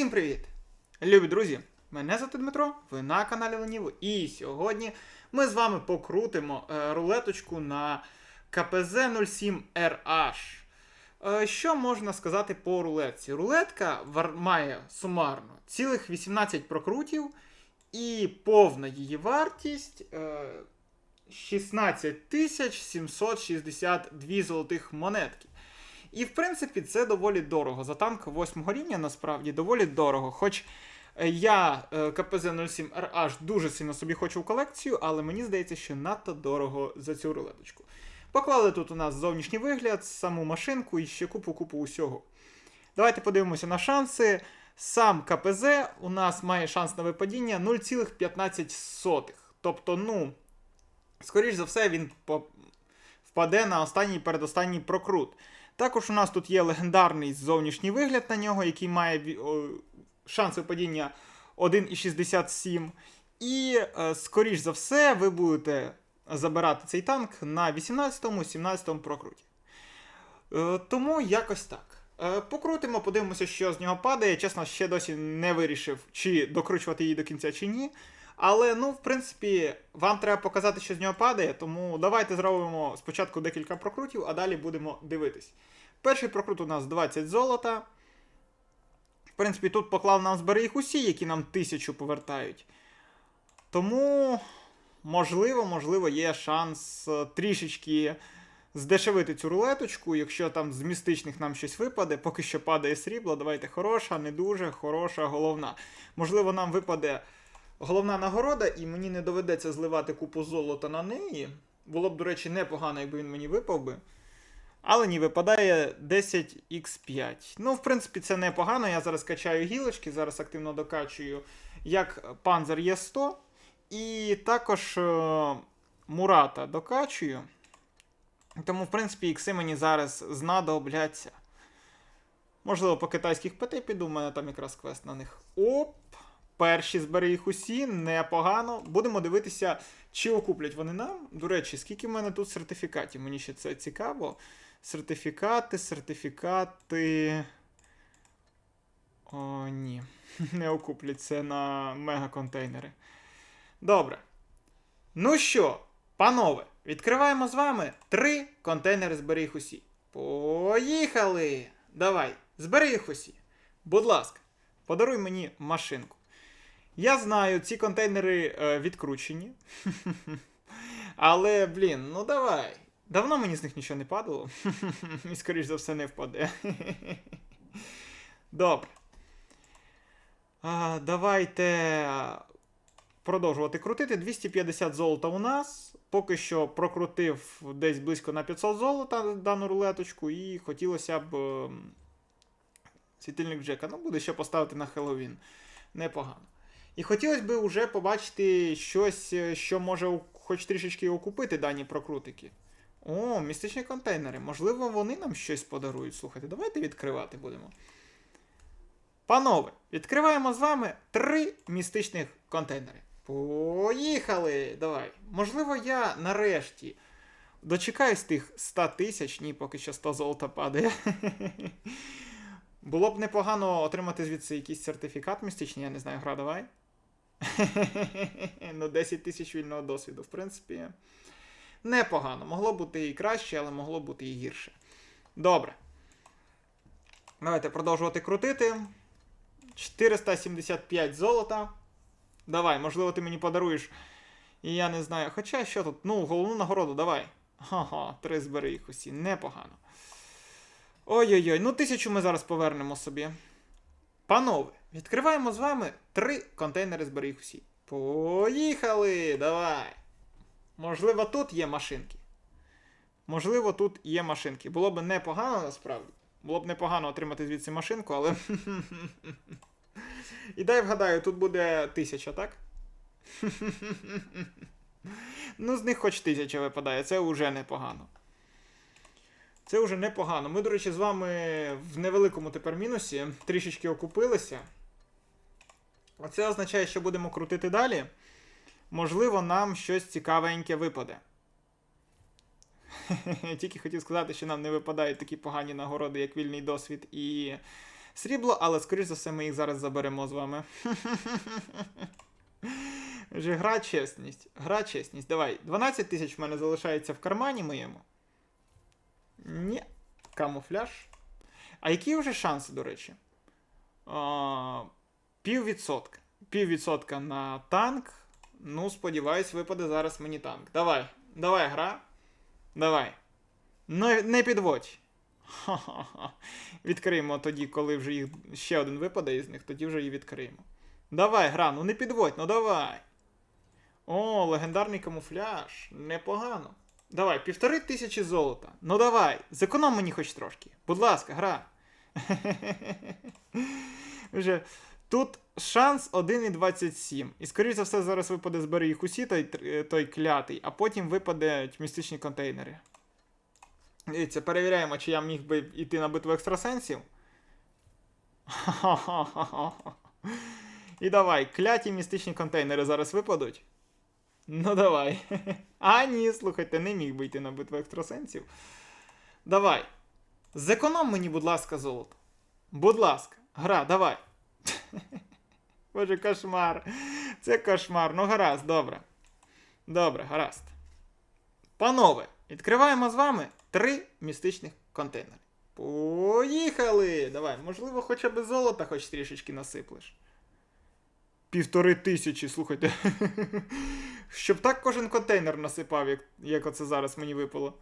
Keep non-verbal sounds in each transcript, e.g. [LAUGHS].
Всім привіт! Любі друзі! Мене звати Дмитро, ви на каналі Леніво. І сьогодні ми з вами покрутимо е, рулеточку на КПЗ 07RH. Е, що можна сказати по рулетці? Рулетка має сумарно цілих 18 прокрутів, і повна її вартість е, 16 762 золотих монетки. І в принципі це доволі дорого. За танк 8 рівня насправді доволі дорого. Хоч е, я е, КПЗ 07 RH дуже сильно собі хочу в колекцію, але мені здається, що надто дорого за цю рулеточку. Поклали тут у нас зовнішній вигляд, саму машинку і ще купу-купу усього. Давайте подивимося на шанси. Сам КПЗ у нас має шанс на випадіння 0,15. Тобто, ну, скоріш за все, він впаде на останній передостанній прокрут. Також у нас тут є легендарний зовнішній вигляд на нього, який має ві- о, шанс випадіння 1,67. І, е, скоріш за все, ви будете забирати цей танк на 18-17 прокруті. Е, тому якось так. Е, Покрутимо, подивимося, що з нього падає. Чесно, ще досі не вирішив, чи докручувати її до кінця, чи ні. Але, ну, в принципі, вам треба показати, що з нього падає, тому давайте зробимо спочатку декілька прокрутів, а далі будемо дивитись. Перший прокрут у нас 20 золота. В принципі, тут поклав нам збери їх усі, які нам тисячу повертають. Тому, можливо, можливо, є шанс е, трішечки здешевити цю рулеточку, якщо там з містичних нам щось випаде, поки що падає срібло, давайте хороша, не дуже, хороша, головна. Можливо, нам випаде головна нагорода, і мені не доведеться зливати купу золота на неї. Було б, до речі, непогано, якби він мені випав би. Але ні, випадає 10х5. Ну, в принципі, це непогано. Я зараз качаю гілочки, зараз активно докачую як Panzer Е100. І також е, Мурата докачую. Тому, в принципі, ікси мені зараз знадобляться. Можливо, по китайських ПТ піду, в мене там якраз квест на них. Оп! Перші збери їх усі, непогано. Будемо дивитися, чи окуплять вони нам. До речі, скільки в мене тут сертифікатів? Мені ще це цікаво. Сертифікати, сертифікати. О, ні. [LAUGHS] Не окуплять це на мегаконтейнери. Добре. Ну що, панове, відкриваємо з вами три контейнери збери їх усі. Поїхали! Давай, збери їх усі. Будь ласка, подаруй мені машинку. Я знаю, ці контейнери е, відкручені. [LAUGHS] Але, блін, ну давай. Давно мені з них нічого не падало. [LAUGHS] І, скоріш за все, не впаде. [LAUGHS] Добре. А, давайте продовжувати крутити. 250 золота у нас. Поки що прокрутив десь близько на 500 золота дану рулеточку, і хотілося б ем, світильник Джека. Ну, буде ще поставити на Хеллоуін. Непогано. І хотілося б вже побачити щось, е, що може хоч трішечки окупити дані прокрутики. О, містичні контейнери. Можливо, вони нам щось подарують. Слухайте, давайте відкривати будемо. Панове, відкриваємо з вами три містичних контейнери. Поїхали! Давай. Можливо, я нарешті дочекаюсь тих 100 тисяч, ні, поки що 100 золота падає. [LAUGHS] Було б непогано отримати звідси якийсь сертифікат містичний, я не знаю, гра, давай. [LAUGHS] ну, 10 тисяч вільного досвіду, в принципі. Непогано. Могло бути і краще, але могло бути і гірше. Добре. Давайте продовжувати крутити. 475 золота. Давай, можливо, ти мені подаруєш. І я не знаю. Хоча що тут? Ну, головну нагороду, давай. Ага, три збери їх усі. Непогано. Ой-ой-ой, ну тисячу ми зараз повернемо собі. Панове, відкриваємо з вами три контейнери збери їх усі. Поїхали! Давай! Можливо, тут є машинки. Можливо, тут є машинки. Було б непогано насправді. Було б непогано отримати звідси машинку, але. [LAUGHS] І дай вгадаю, тут буде тисяча, так? [LAUGHS] ну, з них хоч тисяча випадає, це вже непогано. Це вже непогано. Ми, до речі, з вами в невеликому тепер мінусі трішечки окупилися. А це означає, що будемо крутити далі. Можливо, нам щось цікавеньке випаде. [LAUGHS] Тільки хотів сказати, що нам не випадають такі погані нагороди, як вільний досвід і срібло, але скоріш за все ми їх зараз заберемо з вами. [LAUGHS] Вже гра чесність. Гра чесність. Давай. 12 тисяч в мене залишається в кармані моєму. Ні. Камуфляж. А які вже шанси, до речі? Піввідсотка. Піввідсотка на танк. Ну, сподіваюсь, випаде зараз мені танк. Давай. Давай, гра. Давай. Ну, не підводь. Ха-ха-ха. [LAUGHS] Відкриємо тоді, коли вже їх ще один випаде із них, тоді вже її відкриємо. Давай, гра, ну не підводь, ну давай. О, легендарний камуфляж. Непогано. Давай, півтори тисячі золота. Ну давай, зеконом мені хоч трошки. Будь ласка, гра. [LAUGHS] Вже тут шанс 1,27. І скоріш за все, зараз випаде збери їх усі, той, той клятий, а потім випаде містичні контейнери. Дивіться, перевіряємо, чи я міг би йти на битву екстрасенсів. І давай, кляті містичні контейнери зараз випадуть. Ну давай. А, ні, слухайте, не міг би йти на битву екстрасенсів. Давай. Зеконом мені, будь ласка, золото. Будь ласка, гра, давай. [LAUGHS] Боже, кошмар. Це кошмар. Ну, гаразд, добре. Добре, гаразд. Панове, відкриваємо з вами три містичних контейнери. Поїхали! Давай, можливо, хоча б золота хоч трішечки насиплеш. Півтори тисячі, слухайте. [LAUGHS] Щоб так кожен контейнер насипав, як, як оце зараз мені випало.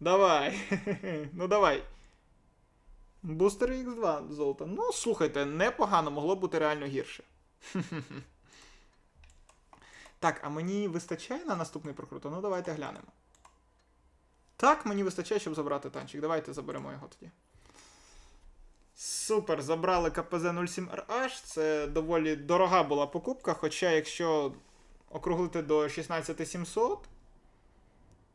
Давай. [LAUGHS] ну давай. Бустер X2 золота. Ну, слухайте, непогано, могло бути реально гірше. [LAUGHS] так, а мені вистачає на наступний прокрут? Ну, давайте глянемо. Так, мені вистачає, щоб забрати танчик. Давайте заберемо його тоді. Супер, забрали КПЗ 07RH. Це доволі дорога була покупка. Хоча, якщо округлити до 16700,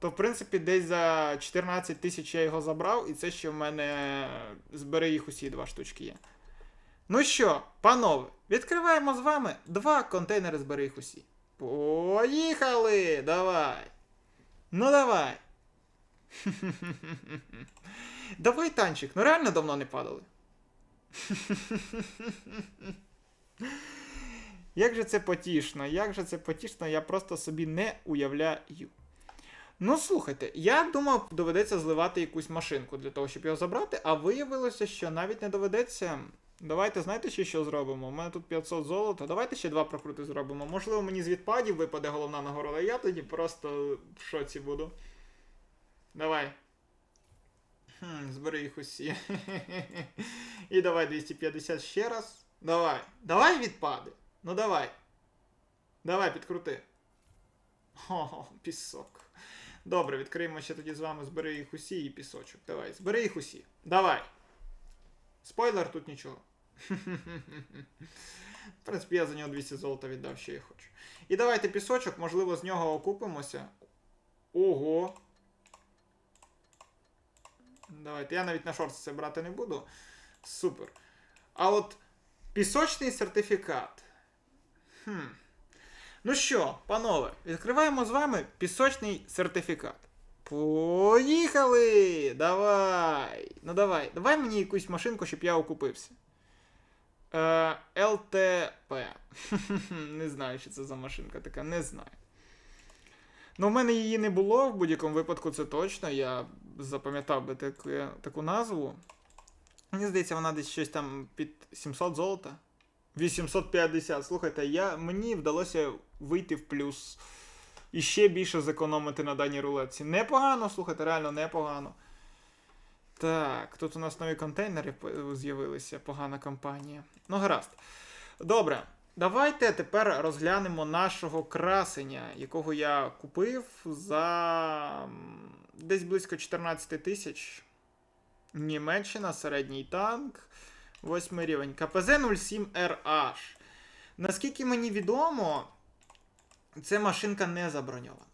то в принципі десь за 14 тисяч я його забрав, і це ще в мене збери їх усі два штучки є. Ну що, панове, відкриваємо з вами два контейнери збери їх усі. Поїхали! Давай! Ну давай! [LAUGHS] Давай, танчик, ну реально давно не падали. [LAUGHS] Як же це потішно, як же це потішно, я просто собі не уявляю. Ну, слухайте, я думав, доведеться зливати якусь машинку для того, щоб його забрати, а виявилося, що навіть не доведеться. Давайте, знаєте, ще що зробимо? У мене тут 500 золота. Давайте ще два прокрути зробимо. Можливо, мені з відпадів випаде головна нагорода, я тоді просто в шоці буду. Давай. Хм, збери їх усі. І давай 250 ще раз. Давай. Давай відпади. Ну давай. Давай, підкрути. О, пісок. Добре, відкриємо ще тоді з вами збери їх усі і пісочок. Давай, збери їх усі. Давай. Спойлер, тут нічого. В принципі, я за нього 200 золота віддав, що я хочу. І давайте пісочок, можливо, з нього окупимося. Ого. Давайте, я навіть на шорт це брати не буду. Супер. А от пісочний сертифікат. Хм. Ну що, панове, відкриваємо з вами пісочний сертифікат. Поїхали! Давай! Ну давай, давай мені якусь машинку, щоб я окупився. Е, ЛТП. [LAUGHS] не знаю, що це за машинка така, не знаю. Ну, в мене її не було, в будь-якому випадку це точно. Я запам'ятав би таку, таку назву. Мені здається, вона десь щось там під 700 золота. 850. Слухайте, я, мені вдалося вийти в плюс. І ще більше зекономити на даній рулетці. Непогано, слухайте, реально непогано. Так, тут у нас нові контейнери з'явилися, погана компанія. Ну, гаразд. Добре, давайте тепер розглянемо нашого красення, якого я купив за десь близько 14 тисяч. Німеччина, середній танк. Восьмий рівень. КПЗ 07RH. Наскільки мені відомо, це машинка не заброньована.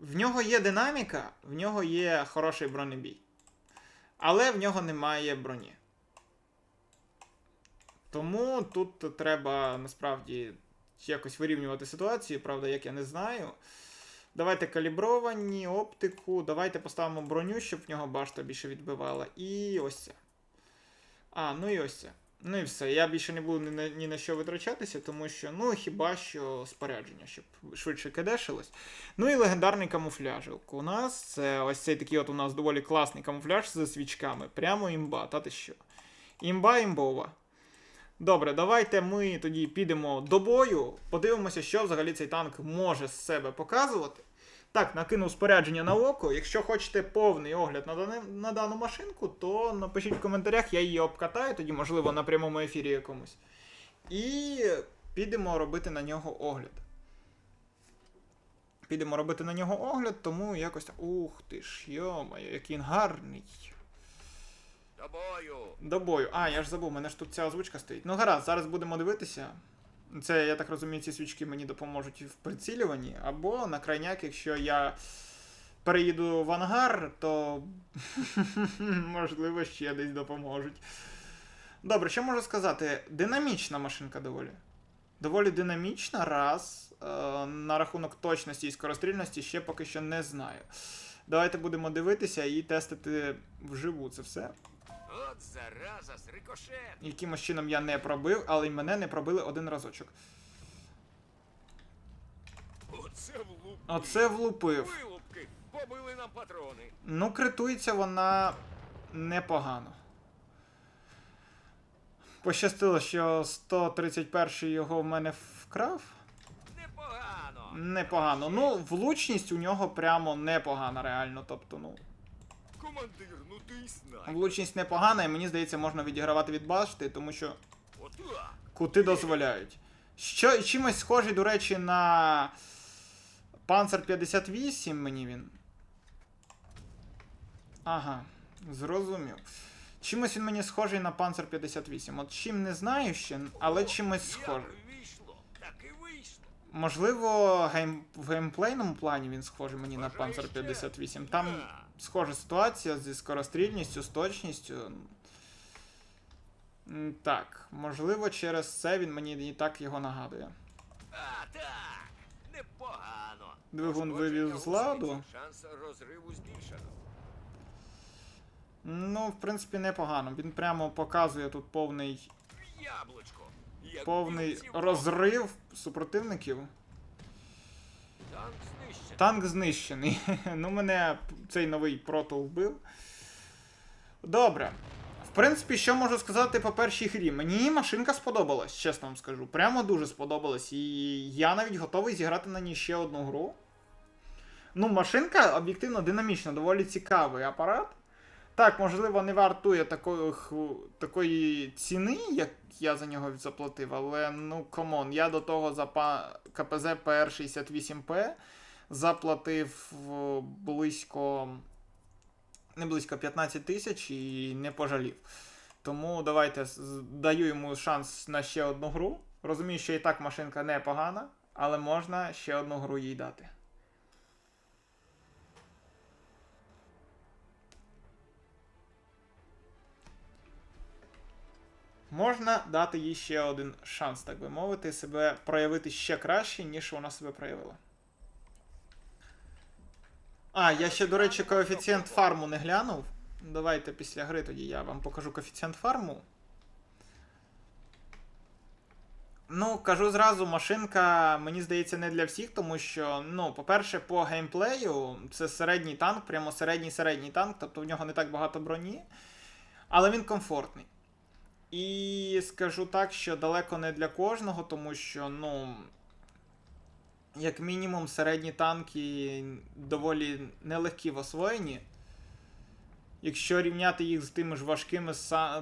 В нього є динаміка, в нього є хороший бронебій. Але в нього немає броні. Тому тут треба насправді якось вирівнювати ситуацію, правда, як я не знаю. Давайте калібровані, оптику. Давайте поставимо броню, щоб в нього башта більше відбивала. І ось це. А, ну і ось це. Ну і все. Я більше не буду ні на, ні на що витрачатися, тому що, ну, хіба що спорядження, щоб швидше кидешилось. Ну і легендарний камуфляжик. У нас це ось цей такий от у нас доволі класний камуфляж зі свічками. Прямо імба, та ти що? Імба імбова. Добре, давайте ми тоді підемо до бою, подивимося, що взагалі цей танк може з себе показувати. Так, накинув спорядження на око. Якщо хочете повний огляд на, дане, на дану машинку, то напишіть в коментарях, я її обкатаю, тоді, можливо, на прямому ефірі якомусь. І підемо робити на нього огляд. Підемо робити на нього огляд, тому якось. Ух ти ж, йомаю, який він гарний. До бою! До бою. А, я ж забув, у мене ж тут ця озвучка стоїть. Ну гаразд, зараз будемо дивитися. Це, я так розумію, ці свічки мені допоможуть в прицілюванні. Або на крайняк, якщо я переїду в ангар, то [LAUGHS] можливо ще десь допоможуть. Добре, що можу сказати? Динамічна машинка доволі. Доволі динамічна, раз. Е, на рахунок точності і скорострільності ще поки що не знаю. Давайте будемо дивитися і тестити вживу це все. От зараза з рикошет! Якимось чином я не пробив, але й мене не пробили один разочок. Оце влуп. Оце влупив. Вилупки! Побили нам патрони. Ну, критується вона непогано. Пощастило, що 131-й його в мене вкрав. Непогано! Непогано. Ну, влучність у нього прямо непогана, реально. Тобто, ну. Командир, ну ти й снайпер. Влучність непогана, і мені здається, можна відігравати від башти, тому що кути дозволяють. Що чимось схожий, до речі, на Panzer 58 мені він. Ага, зрозумів. Чимось він мені схожий на Panzer 58. От чим не знаю ще, але чимось схожий. Можливо, гейм... в геймплейному плані він схожий мені на Panzer 58. Там. Схожа ситуація зі скорострільністю, з точністю. Так, можливо, через це він мені і так його нагадує. А, так! Непогано. Двигун вивів з ладу. Шанс розриву збільшено. Ну, в принципі, непогано. Він прямо показує тут повний, Яблучко! Як повний розрив супротивників. Танк. Танк знищений. [LAUGHS] ну, мене цей новий прото вбив. Добре. В принципі, що можу сказати по першій грі? Мені машинка сподобалась, чесно вам скажу. Прямо дуже сподобалась. І я навіть готовий зіграти на ній ще одну гру. Ну, машинка об'єктивно динамічна, доволі цікавий апарат. Так, можливо, не вартує такої, такої ціни, як я за нього заплатив, але ну камон, я до того за КПЗ PR68P заплатив е, близько. Не близько 15 тисяч і не пожалів. Тому давайте даю йому шанс на ще одну гру. Розумію, що і так машинка непогана, але можна ще одну гру їй дати. Можна дати їй ще один шанс, так би мовити, себе проявити ще краще, ніж вона себе проявила. А, я ще, до речі, коефіцієнт фарму не глянув. Давайте після гри тоді я вам покажу коефіцієнт фарму. Ну, кажу зразу, машинка, мені здається, не для всіх, тому що, ну, по-перше, по геймплею це середній танк, прямо середній середній танк, тобто в нього не так багато броні, але він комфортний. І скажу так, що далеко не для кожного, тому що, ну, як мінімум, середні танки доволі нелегкі в освоєнні. Якщо рівняти їх з тими ж важкими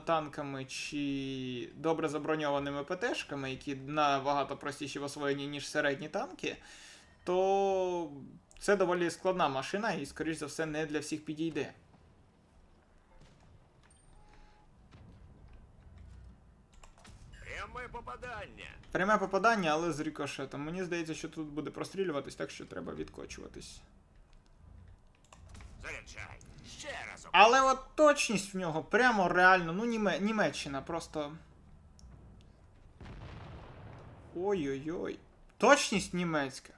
танками чи добре заброньованими ПТшками, які набагато простіші в освоєнні, ніж середні танки, то це доволі складна машина і, скоріш за все, не для всіх підійде. Пряме попадання. Пряме попадання, але з рикошетом. Мені здається, що тут буде прострілюватись, так що треба відкочуватись. Заряджай. Ще разок. Але от точність в нього прямо реально, ну Німе... Німеччина просто. Ой-ой-ой. Точність німецька.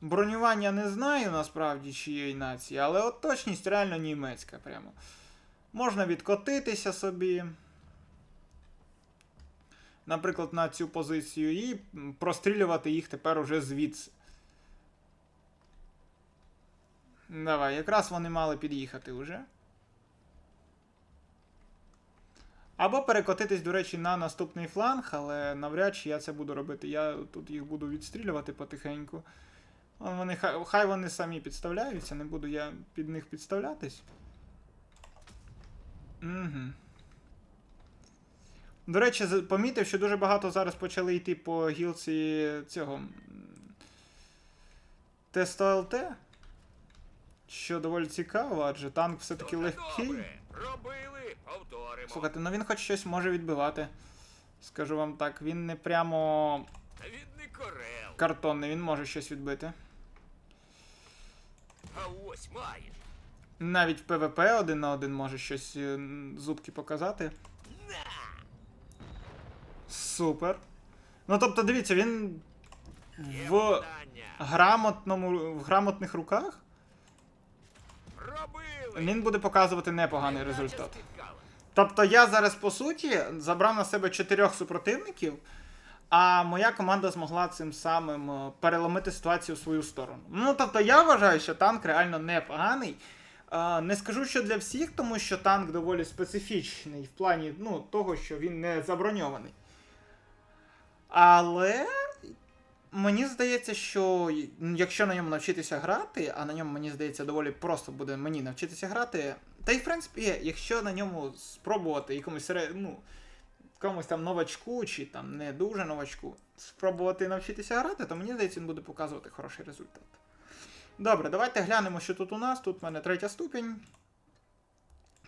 Бронювання не знаю насправді чиєї нації, але от точність реально німецька прямо. Можна відкотитися собі. Наприклад, на цю позицію, і прострілювати їх тепер уже звідси. Давай, якраз вони мали під'їхати вже. Або перекотитись, до речі, на наступний фланг, але навряд чи я це буду робити. Я тут їх буду відстрілювати потихеньку. Вони, хай, хай вони самі підставляються, не буду я під них підставлятись. Угу. До речі, помітив, що дуже багато зараз почали йти по гілці цього. м, Тесто ЛТ. Що доволі цікаво, адже танк все-таки Дуже легкий. Робили, повторимо. Слухайте, ну він хоч щось може відбивати. Скажу вам так, він не прямо він не корел. картонний, він може щось відбити. А ось маєш. Навіть в ПВП один на один може щось е, зубки показати. Супер. Ну тобто, дивіться, він в грамотному, в грамотних руках він буде показувати непоганий результат. Тобто я зараз, по суті, забрав на себе чотирьох супротивників, а моя команда змогла цим самим е, переломити ситуацію в свою сторону. Ну, тобто, я вважаю, що танк реально непоганий. Е, Не скажу, що для всіх, тому що танк доволі специфічний в плані ну, того, що він не заброньований. Але мені здається, що якщо на ньому навчитися грати, а на ньому, мені здається, доволі просто буде мені навчитися грати. Та й в принципі, якщо на ньому спробувати якомусь ну, комусь там новачку чи там не дуже новачку, спробувати навчитися грати, то мені здається, він буде показувати хороший результат. Добре, давайте глянемо, що тут у нас. Тут в мене третя ступінь.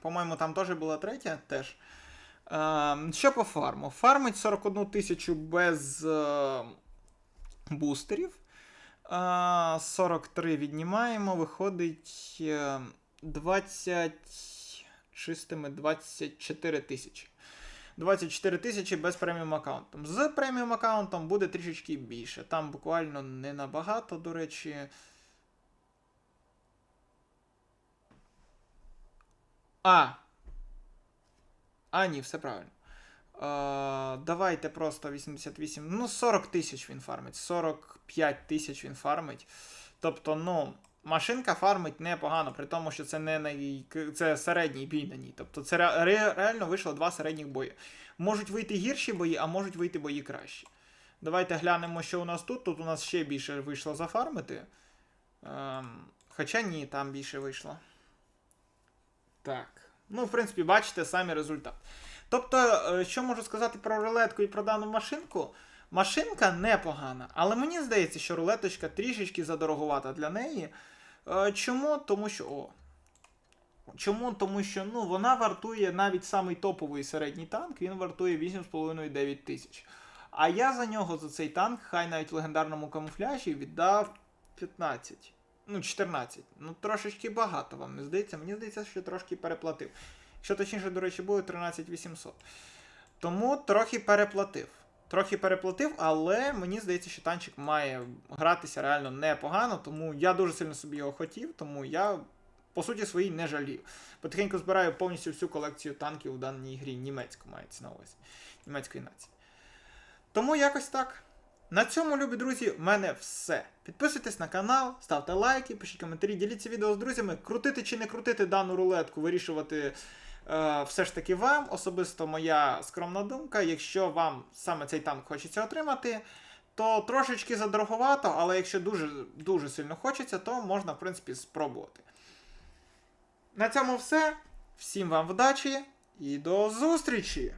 По-моєму, там теж була третя теж. Ем, що по фарму? Фармить 41 тисячу без е, бустерів. Е, 43 віднімаємо, виходить е, 20 чистими 24 тисячі. 24 тисячі без преміум аккаунтом. З преміум аккаунтом буде трішечки більше. Там буквально не набагато, до речі. А. А, ні, все правильно. Е, давайте просто 88. Ну, 40 тисяч він фармить. 45 тисяч він фармить. Тобто, ну, машинка фармить непогано, при тому, що це не най... це середній бій на ній. Тобто, це ре... ре- реально вийшло два середніх бої. Можуть вийти гірші бої, а можуть вийти бої кращі. Давайте глянемо, що у нас тут. Тут у нас ще більше вийшло зафармити. Ем, хоча ні, там більше вийшло. Так. Ну, в принципі, бачите самі результат. Тобто, е, що можу сказати про рулетку і про дану машинку? Машинка непогана, але мені здається, що рулеточка трішечки задороговата для неї. Е, Чому? Тому що. О. Чому? Тому що ну, вона вартує навіть самий топовий середній танк, він вартує 8,5-9 тисяч. А я за нього, за цей танк, хай навіть в легендарному камуфляжі віддав 15. Ну, 14. Ну, трошечки багато вам не здається. Мені здається, що трошки переплатив. Що точніше, до речі, буде 13 800. Тому трохи переплатив. Трохи переплатив, але мені здається, що танчик має гратися реально непогано, тому я дуже сильно собі його хотів, тому я, по суті, своїй не жалію. Потихеньку збираю повністю всю колекцію танків у даній грі, німецьку мається на увазі. Німецької нації. Тому якось так. На цьому, любі друзі, в мене все. Підписуйтесь на канал, ставте лайки, пишіть коментарі, діліться відео з друзями. Крутити чи не крутити дану рулетку, вирішувати е, все ж таки вам. Особисто моя скромна думка. Якщо вам саме цей танк хочеться отримати, то трошечки задороговато, але якщо дуже, дуже сильно хочеться, то можна, в принципі, спробувати. На цьому все. Всім вам вдачі і до зустрічі!